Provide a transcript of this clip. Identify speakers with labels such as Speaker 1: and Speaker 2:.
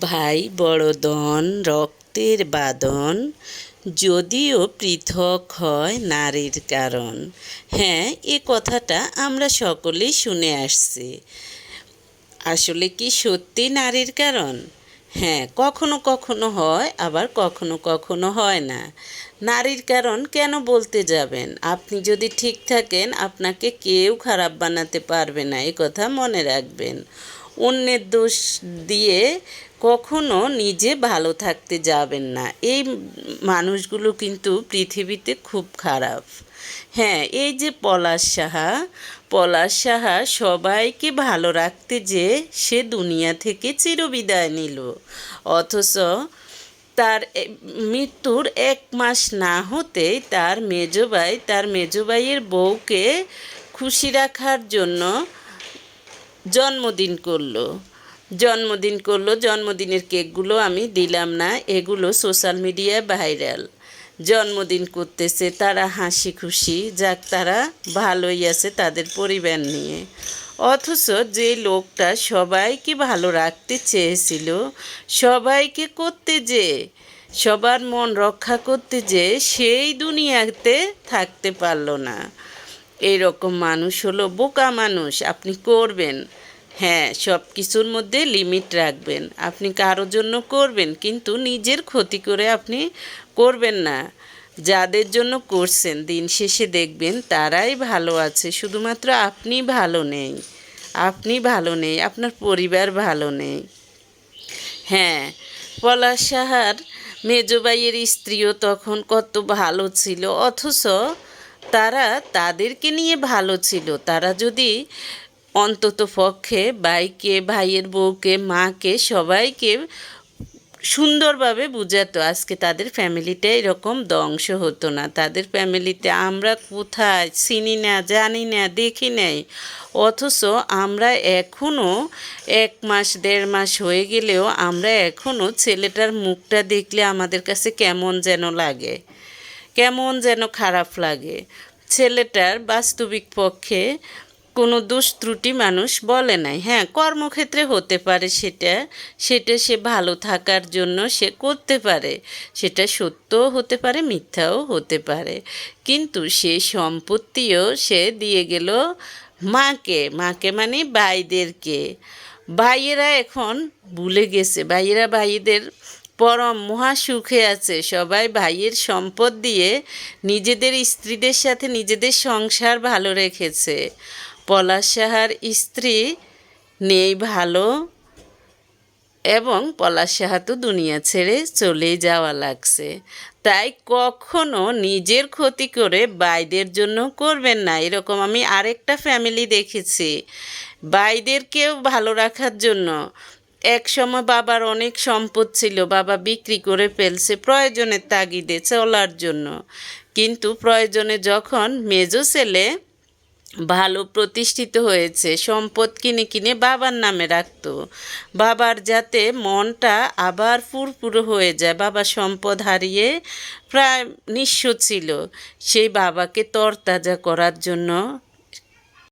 Speaker 1: ভাই বড়দন, রক্তের বাঁধন যদিও পৃথক হয় নারীর কারণ। হ্যাঁ এ কথাটা আমরা সকলেই শুনে আসছি। আসলে কি সত্যি নারীর কারণ? হ্যাঁ কখনো কখনো হয়, আবার কখনো কখনো হয় না। নারীর কারণ কেন বলতে যাবেন? আপনি যদি ঠিক থাকেন, আপনাকে কেউ খারাপ বানাতে পারবে না, এ কথা মনে রাখবেন। অন্যের দোষ দিয়ে কখনো নিজে ভালো থাকতে যাবেন না। এই মানুষগুলো কিন্তু পৃথিবীতে খুব খারাপ। হ্যাঁ এই যে পলাশ সাহা পলাশ সাহা সবাইকে ভালো রাখতে যে সে দুনিয়া থেকে চিরবিদায় নিল। অথচ তার মৃত্যুর এক মাস না হতেই তার মেজবাই তার মেজবাইয়ের বউকে খুশি রাখার জন্য জন্মদিন করল। জন্মদিন করল, জন্মদিনের কেকগুলো আমি দিলাম না, এগুলো সোশ্যাল মিডিয়ায় ভাইরাল। জন্মদিন করতেছে, তারা হাসি খুশি, যাক তারা ভালোই আছে তাদের পরিবার নিয়ে। অথচ যে লোকটা সবাইকে ভালো রাখতে চেয়েছিল, সবাইকে করতে যে, সবার মন রক্ষা করতে যে, সেই দুনিয়াতে থাকতে পারল না। এইরকম মানুষ হলো, বোকা মানুষ। আপনি করবেন। হ্যাঁ সব কিছুর মধ্যে লিমিট রাখবেন। আপনি কারোর জন্য করবেন, কিন্তু নিজের ক্ষতি করে আপনি করবেন না। যাদের জন্য করছেন, দিন শেষে দেখবেন তারাই ভালো আছে। শুধুমাত্র আপনি ভালো নেই। আপনি ভালো নেই, আপনার পরিবার ভালো নেই। হ্যাঁ পলাশ সাহার মেজবাইয়ের স্ত্রীও তখন কত ভালো ছিল। অথচ তারা তাদেরকে নিয়ে ভালো ছিল। তারা যদি অন্তত পক্ষে ভাইকে, ভাইয়ের বউকে, মাকে সবাইকে সুন্দরভাবে বুঝাতো, আজকে তাদের ফ্যামিলিটা এরকম ধ্বংস হতো না। তাদের ফ্যামিলিতে আমরা কোথায় চিনি না, জানি না, দেখি নাই। অথচ আমরা এখনও এক মাস, দেড় মাস হয়ে গেলেও আমরা এখনও ছেলেটার মুখটা দেখলে আমাদের কাছে কেমন যেন লাগে। কেমন যেন খারাপ লাগে। ছেলেটার বাস্তবিক পক্ষে কোনো দোষ ত্রুটি মানুষ বলে নাই। হ্যাঁ কর্মক্ষেত্রে হতে পারে সেটা সেটা সে ভালো থাকার জন্য সে করতে পারে। সেটা সত্যও হতে পারে, মিথ্যাও হতে পারে। কিন্তু সে সম্পত্তিও সে দিয়ে গেল মাকে। মাকে মানে ভাইদেরকে। ভাইয়েরা এখন ভুলে গেছে। ভাইয়েরা ভাইদের পরম মহা সুখে আছে। সবাই ভাইয়ের সম্পদ দিয়ে নিজেদের স্ত্রীদের সাথে নিজেদের সংসার ভালো রেখেছে। পলাশ সাহার স্ত্রী নেই ভালো এবং পলাশ সাহা তো দুনিয়া ছেড়ে চলে যাওয়া লাগছে। তাই কখনো নিজের ক্ষতি করে বাইদের জন্য করবেন না। এরকম আমি আরেকটা ফ্যামিলি দেখেছি। বাইদেরকেও ভালো রাখার জন্য এক সময় বাবার অনেক সম্পদ ছিল, বাবা বিক্রি করে ফেলছে প্রয়োজনের তাগিদে চলার জন্য। কিন্তু প্রয়োজনে যখন মেজো ছেলে ভালো প্রতিষ্ঠিত হয়েছে, সম্পদ কিনে কিনে বাবার নামে রাখতো। বাবার যাতে মনটা আবার ফুরফুরো হয়ে যায় বাবা সম্পদ হারিয়ে প্রায় নিঃস্ব ছিল। সেই বাবাকে তরতাজা করার জন্য